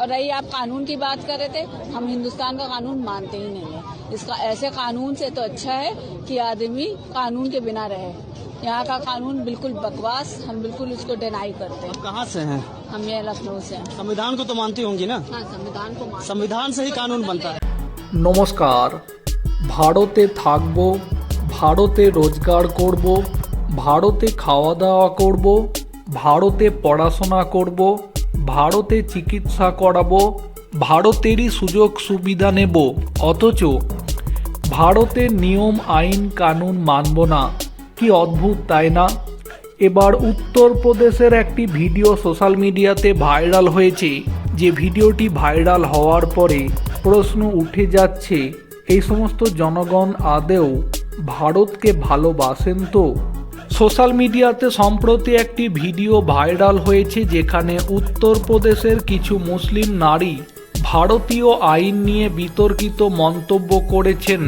और रही आप कानून की बात कर रहे थे हम हिंदुस्तान का कानून मानते ही नहीं है इसका ऐसे कानून से तो अच्छा है कि आदमी कानून के बिना रहे यहाँ का कानून बिल्कुल बकवास हम बिल्कुल उसको डिनाई करते हैं आप कहाँ से हैं हम ये लखनऊ से हैं संविधान को तो मानती होंगी ना हाँ संविधान को मान संविधान से ही कानून बनता है নমস্কার ভারতে থাকব ভারতে রোজগার করব ভারতে খাওয়া দাওয়া করব ভারতে পড়াশোনা করব ভারতে চিকিৎসা করাবো, ভারতেরই সুযোগ সুবিধা নেব। অথচ ভারতের নিয়ম, আইন, কানুন মানব না। কি অদ্ভুত, তাই না? এবার উত্তরপ্রদেশের একটি ভিডিও সোশ্যাল মিডিয়াতে ভাইরাল হয়েছে, যে ভিডিওটি ভাইরাল হওয়ার পরে প্রশ্ন উঠে যাচ্ছে, এই সমস্ত জনগণ আদেও ভারতকে ভালোবাসেন তো? সোশ্যাল মিডিয়াতে সম্প্রতি একটি ভিডিও ভাইরাল হয়েছে যেখানে উত্তরপ্রদেশের কিছু মুসলিম নারী ভারতীয় আইন নিয়ে বিতর্কিত মন্তব্য করেছেন।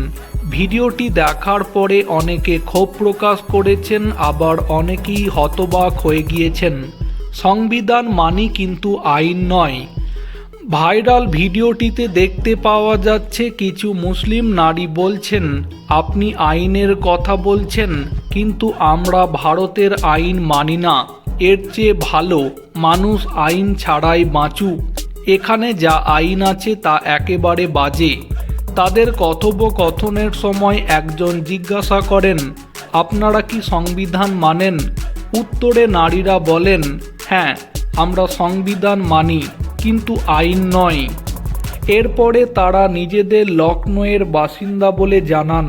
ভিডিওটি দেখার পরে অনেকে ক্ষোভ প্রকাশ করেছেন, আবার অনেকেই হতবাক হয়ে গিয়েছেন। সংবিধান মানি কিন্তু আইন নয়। ভাইরাল ভিডিওটিতে দেখতে পাওয়া যাচ্ছে, কিছু মুসলিম নারী বলছেন, আপনি আইনের কথা বলছেন কিন্তু আমরা ভারতের আইন মানি না। এর চেয়ে ভালো, মানুষ আইন ছাড়াই বাঁচুক এখানে যা আইন আছে তা একেবারে বাজে। তাদের কথোপকথনের সময় একজন জিজ্ঞাসা করেন, আপনারা কি সংবিধান মানেন? উত্তরে নারীরা বলেন হ্যাঁ আমরা সংবিধান মানি, কিন্তু আইন নয়। এরপরে তারা নিজেদের লখনৌয়ের বাসিন্দা বলে জানান